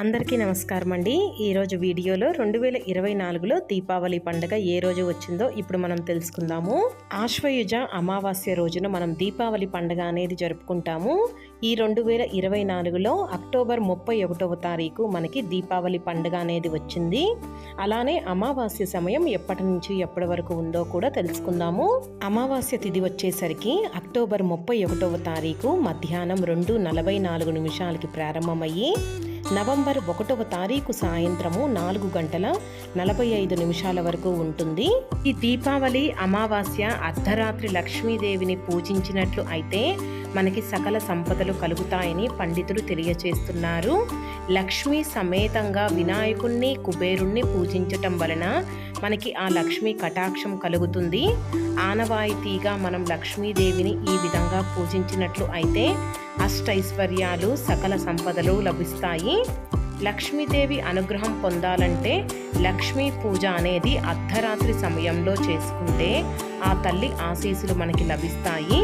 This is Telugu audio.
అందరికీ నమస్కారం అండి. ఈరోజు వీడియోలో రెండు వేల ఇరవై నాలుగులో దీపావళి పండుగ ఏ రోజు వచ్చిందో ఇప్పుడు మనం తెలుసుకుందాము. ఆశ్వయుజ అమావాస్య రోజున మనం దీపావళి పండుగ అనేది జరుపుకుంటాము. ఈ రెండు వేల ఇరవై నాలుగులో అక్టోబర్ ముప్పై ఒకటవ తారీఖు మనకి దీపావళి పండుగ అనేది వచ్చింది. అలానే అమావాస్య సమయం ఎప్పటి నుంచి ఎప్పటి వరకు ఉందో కూడా తెలుసుకుందాము. అమావాస్య తిథి వచ్చేసరికి అక్టోబర్ ముప్పై ఒకటవ తారీఖు మధ్యాహ్నం రెండు నలభై నాలుగు నిమిషాలకి ప్రారంభమయ్యి నవంబర్ ఒకటవ తారీఖు సాయంత్రము నాలుగు గంటల నలభై ఐదు నిమిషాల వరకు ఉంటుంది. ఈ దీపావళి అమావాస్య అర్ధరాత్రి లక్ష్మీదేవిని పూజించినట్లు అయితే మనకి సకల సంపదలు కలుగుతాయని పండితులు తెలియచేస్తున్నారు. లక్ష్మీ సమేతంగా వినాయకుణ్ణి కుబేరుణ్ణి పూజించటం వలన మనకి ఆ లక్ష్మీ కటాక్షం కలుగుతుంది. ఆనవాయితీగా మనం లక్ష్మీదేవిని ఈ విధంగా పూజించినట్లు అయితే అష్టైశ్వర్యాలు సకల సంపదలు లభిస్తాయి. లక్ష్మీదేవి అనుగ్రహం పొందాలంటే లక్ష్మీ పూజ అనేది అర్ధరాత్రి సమయంలో చేసుకుంటే ఆ తల్లి ఆశీస్సులు మనకి లభిస్తాయి.